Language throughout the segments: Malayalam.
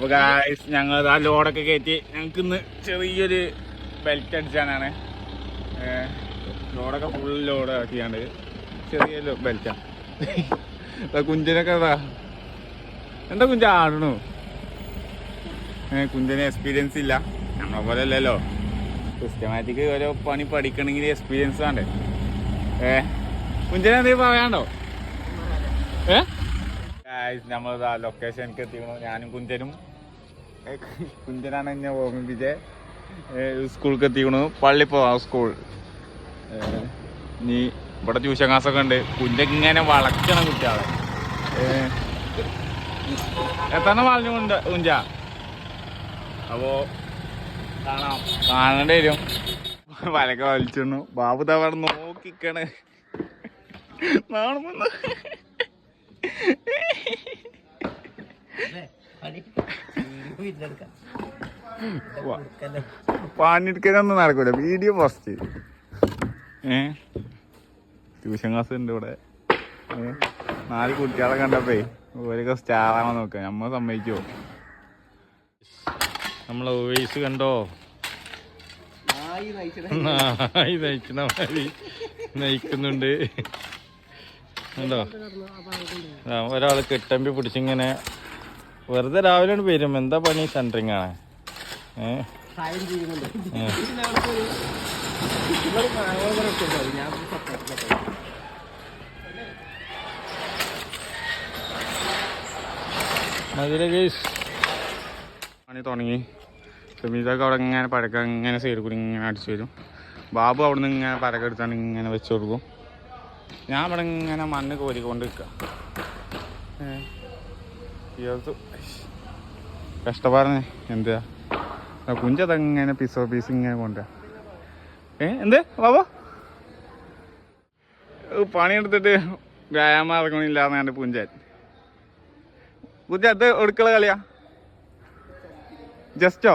അപ്പൊ ഗായ്സ് ഞങ്ങൾ ആ ലോഡൊക്കെ കയറ്റി. ഞങ്ങൾക്ക് ഇന്ന് ചെറിയൊരു ബെൽറ്റ് അടിച്ചാനാണ്. ഏഹ്, ലോഡൊക്കെ ഫുൾ ലോഡ് ആക്കിയാണ്ട് ചെറിയ ബെൽറ്റാണ് കുഞ്ചനൊക്കെ അതാ എന്താ കുഞ്ച ആടണു? ഏഹ് കുഞ്ചന് എക്സ്പീരിയൻസ് ഇല്ല. നമ്മളെ പോലെ അല്ലല്ലോ. സിസ്റ്റമാറ്റിക് ഓരോ പണി പഠിക്കണമെങ്കിൽ എക്സ്പീരിയൻസ് വേണ്ടേ? ഏ കുഞ്ചന എന്തെങ്കിലും പറയാണ്ടോ ഏ? നമ്മൾ ലൊക്കേഷനിലേക്ക് എത്തിക്കണു. ഞാനും കുഞ്ചനും. കുഞ്ചനാണ് എന്നെ ഓർമ്മിപ്പിച്ചേ സ്കൂൾക്ക് എത്തിക്കണു. പള്ളി പോവാ സ്കൂൾ നീ ഇവിടെ ട്യൂഷൻ ക്ലാസ്സൊക്കെ ഉണ്ട്. കുഞ്ചിങ്ങനെ വളക്കണം കുട്ടികളെ. എത്തണം പറഞ്ഞു കുഞ്ച കുഞ്ച? അപ്പോ കാണാം. കാണേണ്ടി വരും. വലക്ക വലിച്ചിടണു ബാബു തവണ നോക്കിക്കണ്. പണിയെടുക്കാനൊന്നും നടക്കൂല. വീഡിയോ പോസ്റ്റ് ഏ? ട്യൂഷൻ ക്ലാസ് ഉണ്ട് ഇവിടെ. നാല് കുട്ടികളെ കണ്ടപ്പേ ഓരൊക്കെ സ്റ്റാറാണോ നോക്കുക നമ്മ സമ്മതിക്കുമോ നമ്മളെ വോയിസ് കണ്ടോ? നായി നയിക്കുന്ന മാതിരി നയിക്കുന്നുണ്ട്. കണ്ടോ? ആ, ഒരാൾ കെട്ടമ്പി പിടിച്ചിങ്ങനെ വെറുതെ രാവിലെ വരും എന്താ പണി? സെൻട്രിങ് ആണ്. മതിലെ കേസ് പണി തുടങ്ങി. ഷമീദൊക്കെ അവിടെ ഇങ്ങനെ പരക്ക ഇങ്ങനെ സൈഡിൽ കൂടി ഇങ്ങനെ അടിച്ചു വരും. ബാബു അവിടെ നിന്ന് ഇങ്ങനെ പരക്ക എടുത്താണ് ഇങ്ങനെ വെച്ച് കൊടുക്കും. ഞാൻ ഇവിടെ ഇങ്ങനെ മണ്ണ് കോരിക്കൊണ്ട് നിൽക്കുക കഷ്ടപ്പാടനെ എന്താ കുഞ്ചതങ്ങനെ പിസോ പീസ് ഇങ്ങനെ കൊണ്ടുവരാ ഏ എന്ത്? ബാബോ പണിയെടുത്തിട്ട് വ്യായാമം ഇറങ്ങണില്ലാന്നാണ് പുഞ്ചാൻ പുഞ്ച അത് ഒടുക്കള കളിയാ? ജസ്റ്റോ?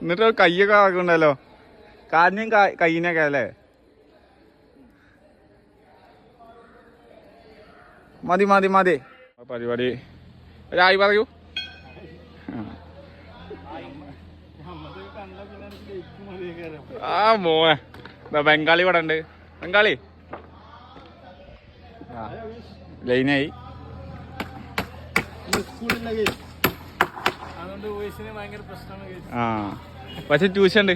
എന്നിട്ട് കയ്യൊക്കെ ഇറക്കണ്ടല്ലോ കാലിനെയും കയ്യിനൊക്കെ അല്ലേ? മതി മതി മതി. പരിപാടി ഒരായി പറയൂ. ആ. മോനെ. ദാ ബംഗാളി ഇവിടെ ഉണ്ട്. ബംഗാളി. ലൈനായി. ആ പക്ഷെ ട്യൂഷൻ ഉണ്ട്.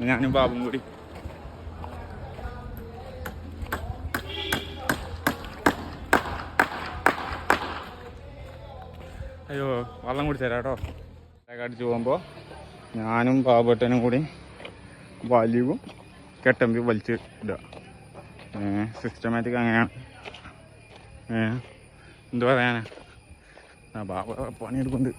ഞാനും ബാബും കൂടി. അയ്യോ കൂടി തരാം കേട്ടോ. അടിച്ചു പോകുമ്പോൾ ഞാനും പാവപ്പെട്ടനും കൂടി വലിവും കെട്ടമ്പി വലിച്ച് ഇടുക. സിസ്റ്റമാറ്റിക് അങ്ങനെയാണ് എന്ത് പറയാനാ? ആ ബാബ പണിയെടുക്കുന്നുണ്ട്.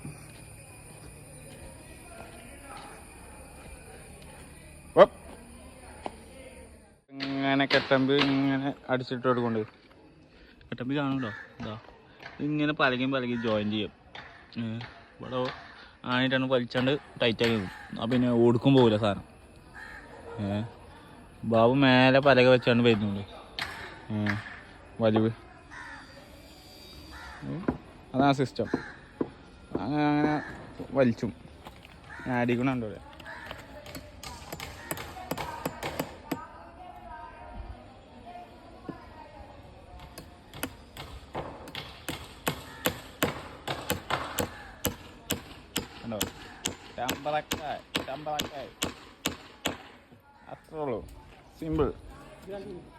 ഇങ്ങനെ കെട്ടമ്പ് ഇങ്ങനെ അടിച്ചിട്ട് കൊടുക്കുന്നുണ്ട്. കെട്ടമ്പി കാണുന്നുണ്ടോ? എന്താ ഇങ്ങനെ പലകയും പലകയും ജോയിൻ ചെയ്യും. ഇവിടെ ആണിട്ടാണ് വലിച്ചാണ്ട് ടൈറ്റാക്കി ആ പിന്നെ ഓടുക്കും പോകില്ല സാധനം. ബാബു മേലെ പലക വെച്ചാണ്ട് വരുന്നുണ്ട് വലിവ്. അതാ സിസ്റ്റം അങ്ങനെ അങ്ങനെ വലിച്ചും. ഞാൻ കണ്ടോ ചമ്പളക്കായ് ചമ്പളക്കായ്. അത്രേ ഉള്ളൂ. സിമ്പിൾ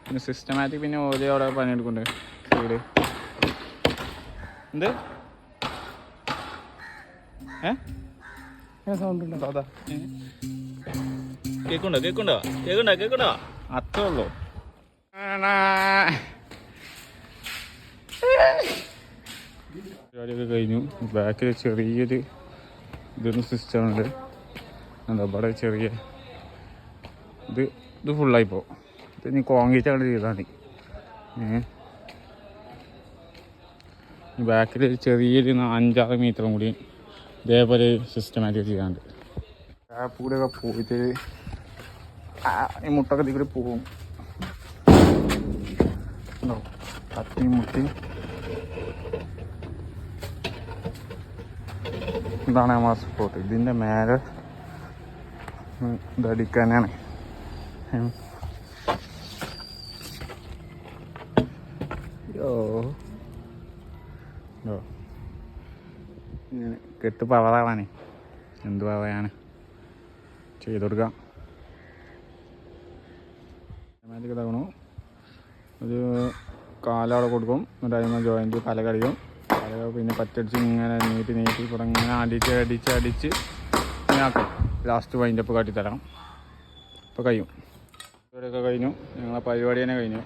പിന്നെ സിസ്റ്റമാറ്റിക് പിന്നെ ഓരോ അവിടെ പണിയെടുക്കുന്നുണ്ട്. വീട് എന്ത്? ഏ? സൗണ്ട് ഉണ്ടോ? അതാ? കേക്കുണ്ടോ കേക്കുണ്ടോ കേക്കുണ്ടോ കേക്കുണ്ടോ അത്രേ ഉള്ളൂ. പരിപാടിയൊക്കെ കഴിഞ്ഞു. ബാക്കിൽ ചെറിയൊരു ഇതൊരു സിസ്റ്റം ഉണ്ട് എന്താ ഇവിടെ ചെറിയ ഇത് ഇത് ഫുള്ളായി പോകും ഇത് ഇനി കോൺക്രീറ്റാണ് ചെയ്താൽ മതി. ബാക്കിൽ ബാക്കിൽ ചെറിയൊരു അഞ്ചാറ് മീറ്ററും കൂടി ഇതേപോലെ സിസ്റ്റമാറ്റിക് ചെയ്യാണ്ട് ടാപ്പ് ഒക്കെ പോയിട്ട് ഈ മുട്ടൊക്കെ ഇതിൽ കൂടി പോകും കത്തി മുട്ടി ഇതാണ് നമ്മളെ സ്പോട്ട് ഇതിന്റെ മേലെ ഇതടിക്കാനാണ് ഇങ്ങനെ കെട്ട് പവറാവാനേ. എന്ത് പവയാണ് ചെയ്തു കൊടുക്കാം. മാജിക് ഇതാകണു ഒരു കാലവിടെ കൊടുക്കും. എന്നിട്ട് അതിന് ജോയിന്റ് പല കടിക്കും പിന്നെ പറ്റടിച്ച് ഇങ്ങനെ നീട്ടി നീട്ടി ഇവിടെ ഇങ്ങനെ അടിച്ച് അടിച്ച് അടിച്ച് ആക്കും. ലാസ്റ്റ് വൈൻഡപ്പ് കാട്ടിത്തരാം ഇപ്പോൾ കഴിയും. ഇവിടെയൊക്കെ കഴിഞ്ഞു. ഞങ്ങളെ പരിപാടി തന്നെ കഴിഞ്ഞു.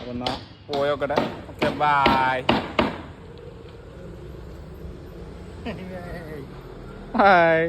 അപ്പം എന്നാൽ പോയോക്കട്ടെ. Okay bye bye